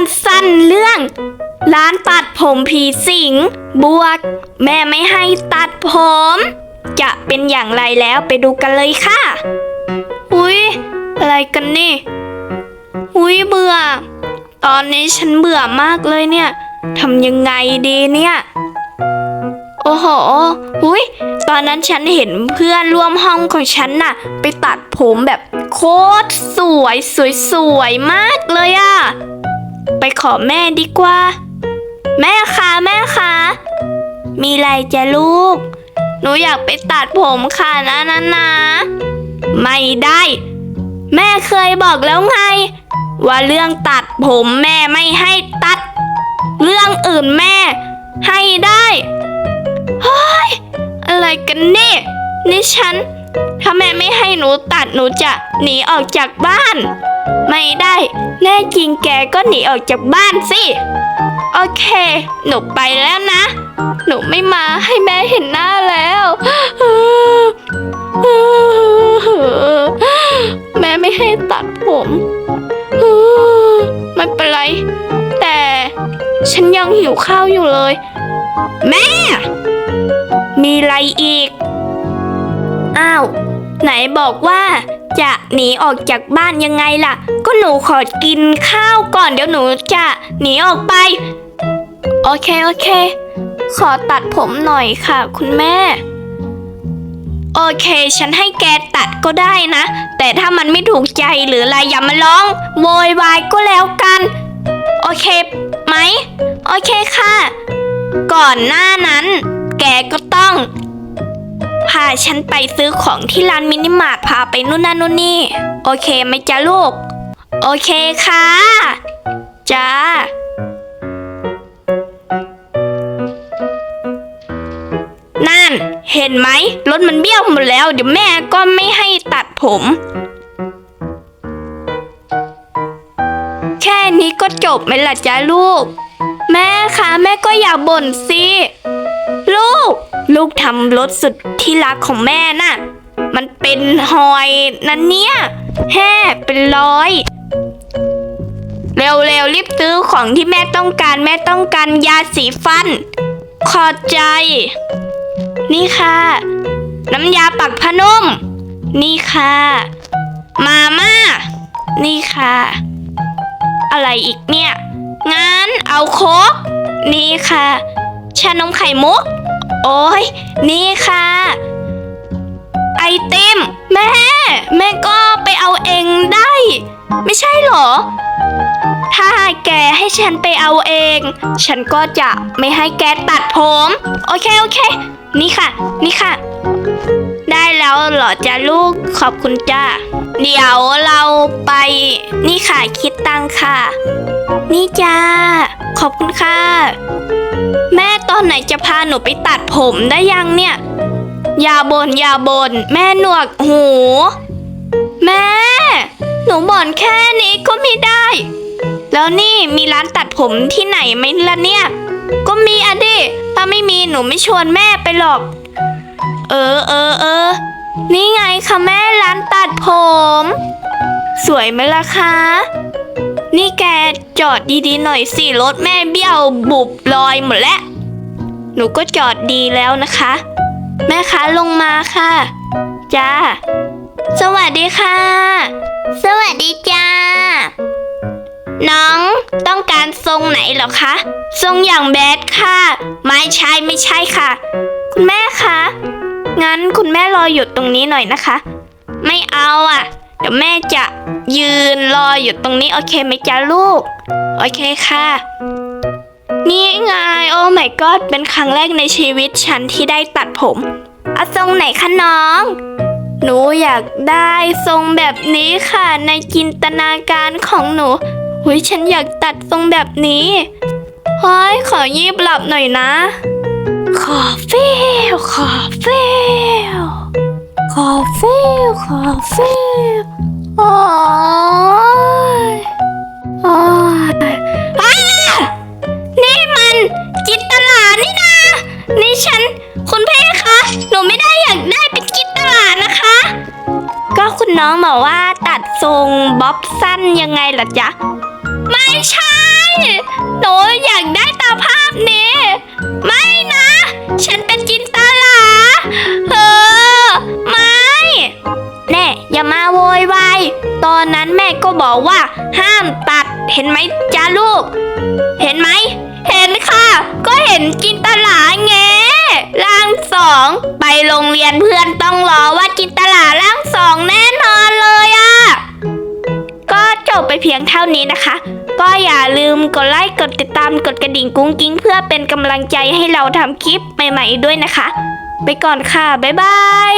อนสั้นเรื่อง ร้านตัดผมผีสิง บวก แม่ไม่ให้ตัดผม จะเป็นอย่างไรแล้วไปดูกันเลยค่ะ อุ้ยอะไรกันนี่ อุ้ยเบื่อ ตอนนี้ฉันเบื่อมากเลยเนี่ยทำยังไงดีเนี่ย โอ้โห อุ้ยตอนนั้นฉันเห็นเพื่อนร่วมห้องของฉันน่ะ ไปตัดผมแบบโคตรสวยสวยสวยมากเลยอะ ไปขอแม่ดีกว่า แม่คะแม่คะมีอะไรจะลูก หนูอยากไปตัดผมค่ะนะนะนะไม่ได้ แม่เคยบอกแล้วไง ว่าเรื่องตัดผมแม่ไม่ให้ตัด เรื่องอื่นแม่ ให้ได้เฮ้ยอะไรกันเนี่ยนี่ฉัน ถ้าแม่ไม่ให้หนูตัดหนูจะหนีออกจากบ้าน ไม่ได้ แน่จริงแกก็หนีออกจากบ้านสิ โอเค หนูไปแล้วนะ หนูไม่มาให้แม่เห็นหน้าแล้วแม่ไม่ให้ตัดผมไม่เป็นไร แต่ฉันยังหิวข้าวอยู่เลย แม่ มีอะไรอีก อ้าว ไหนบอกว่าจะหนีออกจากบ้านยังไงล่ะ ก็หนูขอกินข้าวก่อนเดี๋ยวหนูจะหนีออกไป โอเคโอเค ขอตัดผมหน่อยค่ะ คุณแม่ โอเค ฉันให้แกตัดก็ได้นะ แต่ถ้ามันไม่ถูกใจหรืออะไรอย่ามาร้องโวยวายก็แล้วกัน โอเคไหม โอเคค่ะ ก่อนหน้านั้น แกก็ต้อง พาฉันไปซื้อของที่ร้านมินิมาร์ทพาไปนู่นนั่นนู่นนี่ โอเคไหมจ๊ะลูก โอเคค่ะ จ้า นั่น เห็นไหมรถมันเบี้ยวหมดแล้ว เดี๋ยวแม่ก็ไม่ให้ตัดผม แค่นี้ก็จบไหมล่ะจ๊ะลูก แม่คะแม่ก็อย่าบ่นสิ ลูก ลูกทำรถสุด ที่รักของแม่น่ะ มันเป็นหอยนั่นเนี่ยแห่เป็นร้อย เร็วๆรีบซื้อของที่แม่ต้องการแม่ต้องการยาสีฟัน ขอใจ นี่ค่ะ น้ำยาปักผ้านุ่ม นี่ค่ะ มาม่า นี่ค่ะ อะไรอีกเนี่ย งั้นเอาโคกนี่ค่ะ ชานมไข่มุก โอ้ยนี่ค่ะ ไอติม แม่ แม่ก็ไปเอาเองได้ ไม่ใช่เหรอ ถ้าแกให้ฉันไปเอาเอง ฉันก็จะไม่ให้แกตัดผม โอเค โอเค นี่ค่ะ นี่ค่ะ ได้แล้วเหรอจ้าลูกขอบคุณจ้าเดี๋ยวเราไป นี่ค่ะคิดตังค่ะ นี่จ้า ขอบคุณค่ะ แม่ตอนไหนจะพาหนูไปตัดผมได้ยังเนี่ย อย่าบน่นอย่าบน่นแม่หนวกหู แม่ หนูบ่นแค่นี้ก็ไม่ได้ แล้วนี่มีร้านตัดผมที่ไหนไหมล่ะเนี่ย ก็มีอะดิ ถ้าไม่มีหนูไม่ชวนแม่ไปหรอก เออเออเออ นี่ไงคะแม่ร้านตัดผม สวยไหมล่ะคะ นี่แกจอดดีๆหน่อยสิรถแม่เบี้ยวบุบลอยหมดแล้ว หนูก็จอดดีแล้วนะคะ แม่คะลงมาค่ะ จ้า สวัสดีค่ะ สวัสดีจ้า น้องต้องการทรงไหนเหรอคะ ทรงอย่างแบดค่ะ ไม่ใช่ไม่ใช่ค่ะ คุณแม่คะ งั้นคุณแม่รออยู่ตรงนี้หน่อยนะคะ ไม่เอาอะ เดี๋ยวแม่จะยืนรออยู่ตรงนี้ โอเคไหมจ๊ะลูก โอเคค่ะ นี่ไงโอ้ my god เป็นครั้งแรกในชีวิตฉันที่ได้ตัดผมเอาทรงไหนคะน้อง หนูอยากได้ทรงแบบนี้ค่ะ ในจินตนาการของหนูหุยฉันอยากตัดทรงแบบนี้เฮ้ยขอยีบหลับหน่อยนะ ขอฟิลขอฟิล เฟคาเฟ่มันจิตตลานี่นะนฉัน คุณพ่คะ หนูไม่ได้อยากได้เป็นจิตตลานะคะ ก็คุณน้องบอกว่าตัดทรงบ๊อบสั้นยังไงล่ะจ๊ะ ไม่ใช่ หนูอยากได้ตาภาพนี้ ไม่นะ บอกว่าห้ามตัดเห็นไหมจ้าลูก เห็นไหม เห็นค่ะ ก็เห็นจินตลาแงร่างสองไปโรงเรียนเพื่อนต้องรอว่าจินตลาร่างสองแน่นอนเลยอะก็จบไปเพียงเท่านี้นะคะ ก็อย่าลืมกดไลค์กดติดตามกดกระดิ่งกุ้งกิ้ง เพื่อเป็นกำลังใจให้เราทำคลิปใหม่ๆด้วยนะคะ ไปก่อนค่ะ บ๊ายบาย